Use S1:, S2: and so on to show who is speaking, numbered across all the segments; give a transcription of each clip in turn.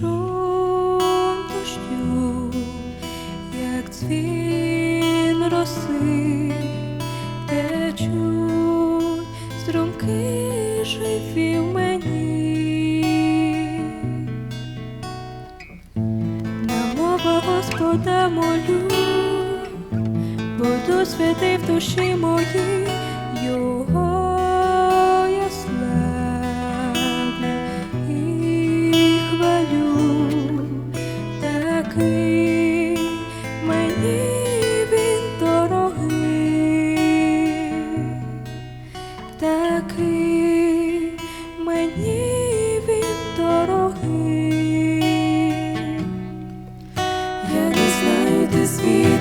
S1: Пішов дощю, як цвін роси, течуть струмки живі в мені, на мова Господа молю, бо в душі мої його.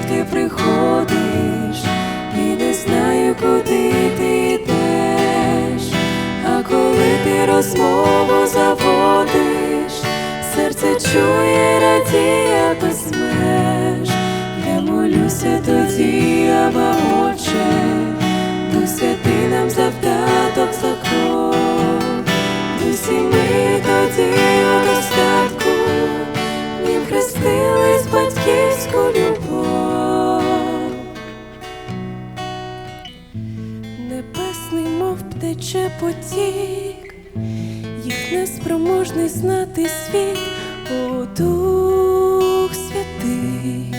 S1: Звідки приходиш, і не знаю, куди ти йдеш. А коли ти розмову заводиш, серце чує, радіє Мов птече потік, їх неспроможний знати світ, о Дух Святий,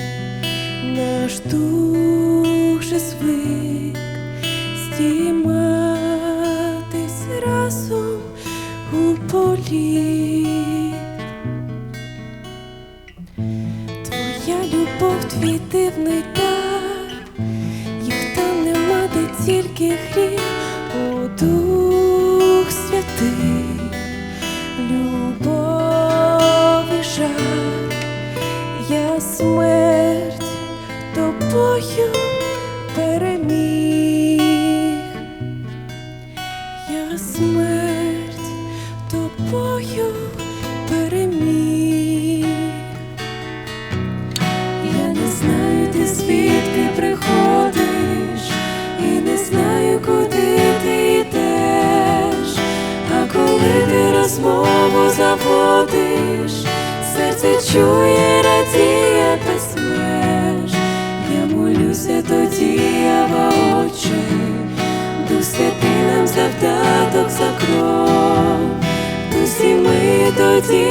S1: наш дух же звик здійматись разом у полі. Твоя любов, твій дивний дар, їх там нема, де тільки гріх, смерть тобою переміг, я смерть тобою переміг. Я не знаю, ти звідки приходиш, і не знаю, куди ти йдеш. А коли ти розмову заводиш, серце чує, радіє без меж. Я молюся тоді, Ава Отче, Дух Святий нам завдаток за кров. дусі ми тоді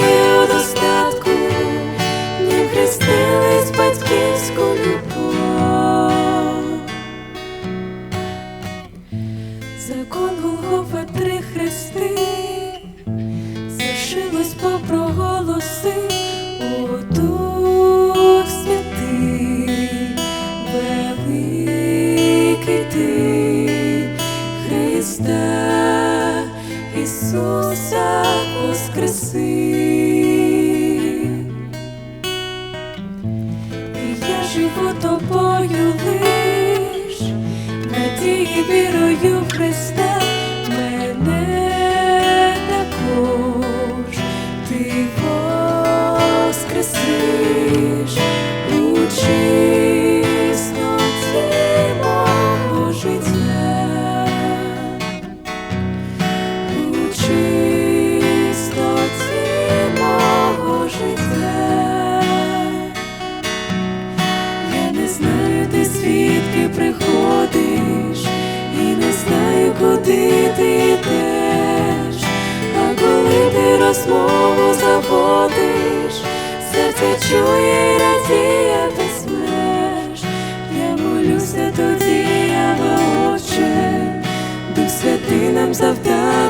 S1: проголоси, о Дух Святий, ти, Христа Ісуса воскреси. Я живу тобою лиш, надії вірою в Христа, серце чує і радіє без меж. Я молюся тоді, я Отче, Дух Святий нам завдаток